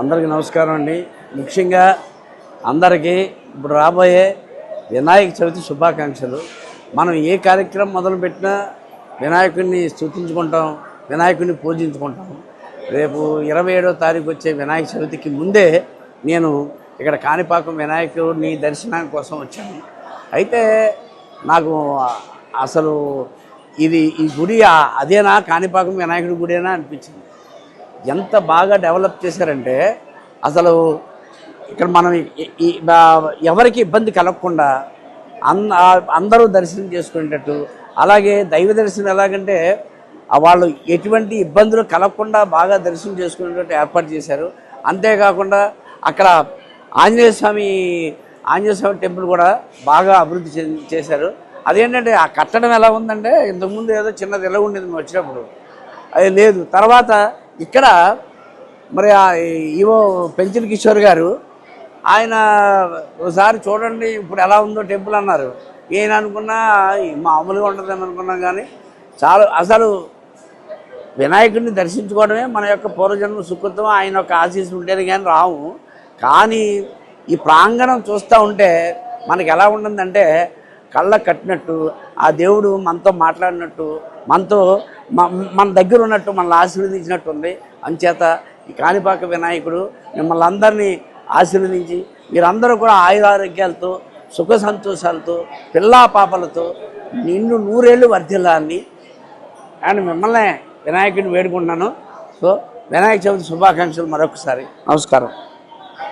అందరికీ నమస్కారం అండి. ముఖ్యంగా అందరికీ ఇప్పుడు రాబోయే వినాయక చవితి శుభాకాంక్షలు. మనం ఏ కార్యక్రమం మొదలుపెట్టినా వినాయకుడిని స్థుతించుకుంటాం వినాయకుడిని పూజించుకుంటాం. రేపు ఇరవై ఏడో తారీఖు వచ్చే వినాయక చవితికి ముందే నేను ఇక్కడ కాణిపాకం వినాయకుడిని దర్శనం కోసం వచ్చాను. అయితే నాకు అసలు ఇది ఈ గుడి అదేనా? కాణిపాకం వినాయకుడి గుడేనా అనిపించింది. ఎంత బాగా డెవలప్ చేశారంటే అసలు ఇక్కడ మనం ఎవరికి ఇబ్బంది కలగకుండా అన్ అందరూ దర్శనం చేసుకునేటట్టు అలాగే దైవ దర్శనం ఎలాగంటే వాళ్ళు ఎటువంటి ఇబ్బందులు కలగకుండా బాగా దర్శనం చేసుకునేటట్టు ఏర్పాటు చేశారు. అంతేకాకుండా అక్కడ ఆంజనేయ స్వామి ఆంజనేయ స్వామి టెంపుల్ కూడా బాగా అభివృద్ధి చేశారు. అదేంటంటే ఆ కట్టడం ఎలా ఉందంటే ఇంతకుముందు ఏదో చిన్నది ఎలా ఉండేది మేము వచ్చినప్పుడు. అది లేదు. తర్వాత ఇక్కడ మరి ఈవో పెంచిన కిషోర్ గారు ఆయన ఒకసారి చూడండి ఇప్పుడు ఎలా ఉందో టెంపుల్ అన్నారు. ఏం అనుకున్నా మామూలుగా ఉంటుందని అనుకున్నాం కానీ చాలా అసలు వినాయకుడిని దర్శించుకోవడమే మన యొక్క పూర్వజన్మ సుకృతం ఆయన యొక్క ఆశీస్సు ఉంటేనే కానీ రాము కానీ ఈ ప్రాంగణం చూస్తూ ఉంటే మనకి ఎలా ఉంటుందంటే కళ్ళ కట్టినట్టు ఆ దేవుడు మనతో మాట్లాడినట్టు మనతో మ- మన దగ్గర ఉన్నట్టు మనల్ని ఆశీర్వదించినట్టు ఉంది అంచేత ఈ కాణిపాక వినాయకుడు మిమ్మల్ని అందరినీ ఆశీర్వదించి మీరందరూ కూడా ఆయురారోగ్యాలతో సుఖ సంతోషాలతో పిల్లా పాపలతో నిన్ను నూరేళ్ళు వర్ధిల్లాలని అండ్. మిమ్మల్ని వినాయకుడిని వేడుకుంటున్నాను. సో వినాయక చవితి శుభాకాంక్షలు మరొకసారి. నమస్కారం.